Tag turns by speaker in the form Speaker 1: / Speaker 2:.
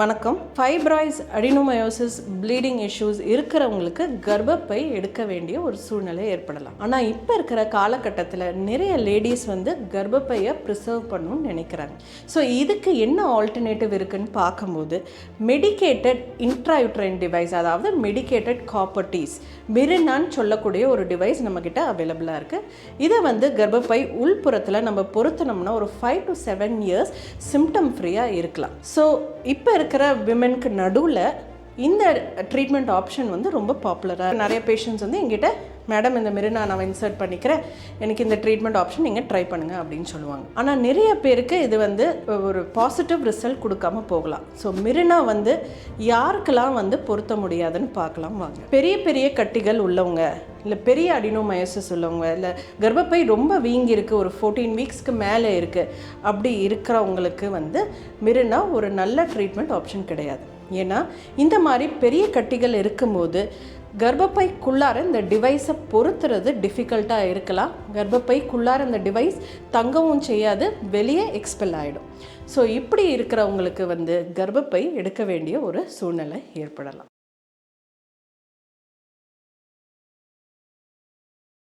Speaker 1: வணக்கம். ஃபைப்ராய்ஸ் adenomyosis bleeding issues இருக்கிறவங்களுக்கு கர்ப்பப்பை எடுக்க வேண்டிய ஒரு சூழ்நிலை ஏற்படலாம். ஆனால் இப்போ இருக்கிற காலகட்டத்தில் நிறைய லேடிஸ் வந்து கர்ப்பப்பையை ப்ரிசர்வ் பண்ணணும்னு நினைக்கிறாங்க. ஸோ இதுக்கு என்ன ஆல்டர்னேட்டிவ் இருக்குன்னு பார்க்கும்போது மெடிகேட்டட் இன்ட்ராயூட்ரைன் டிவைஸ் அதாவது மெடிகேட்டட் காப்பர்டீஸ் மிரினான்னு சொல்லக்கூடிய ஒரு டிவைஸ் நம்மக்கிட்ட அவைலபிளாக இருக்குது இதை வந்து கர்ப்பப்பை உள்புறத்தில் நம்ம பொருத்தினோம்னா ஒரு five to seven years symptom ஃப்ரீயாக இருக்கலாம். ஸோ இப்போ இருக்கிற விமென்க்கு நடுவில் இந்த ட்ரீட்மெண்ட் ஆப்ஷன் வந்து ரொம்ப பாப்புலராக நிறைய பேஷண்ட்ஸ் வந்து எங்கிட்ட மேடம் இந்த மாரி நான் நான் இன்சர்ட் பண்ணிக்கிறேன். எனக்கு இந்த ட்ரீட்மெண்ட் ஆப்ஷன் நீங்கள் ட்ரை பண்ணுங்கள் அப்படின்னு சொல்லுவாங்க. ஆனால் நிறைய பேருக்கு இது வந்து ஒரு பாசிட்டிவ் ரிசல்ட் கொடுக்காம போகலாம். ஸோ மிரினா வந்து யாருக்கெல்லாம் வந்து பொருத்த முடியாதுன்னு பார்க்கலாம் வாங்க. பெரிய பெரிய கட்டிகள் உள்ளவங்க இல்லை பெரிய அடினோமயோசிஸ் உள்ளவங்க இல்லை கர்ப்பப்பை ரொம்ப வீங்கி இருக்குது ஒரு ஃபோர்டீன் வீக்ஸ்க்கு மேலே இருக்குது அப்படி இருக்கிறவங்களுக்கு வந்து மிரினா ஒரு நல்ல ட்ரீட்மெண்ட் ஆப்ஷன் கிடையாது. ஏன்னா இந்த மாதிரி பெரிய கட்டிகள் இருக்கும்போது கர்ப்பப்பைக்குள்ளார இந்த டிவைஸை பொருத்துறது டிஃபிகல்ட்டாக இருக்கலாம். கர்ப்பப்பைக்குள்ளார இந்த டிவைஸ் தங்கவும் செய்யாது வெளியே எக்ஸ்பெல் ஆகிடும் ஸோ இப்படி இருக்கிறவங்களுக்கு வந்து கர்ப்பப்பை எடுக்க வேண்டிய ஒரு சூழ்நிலை ஏற்படலாம்.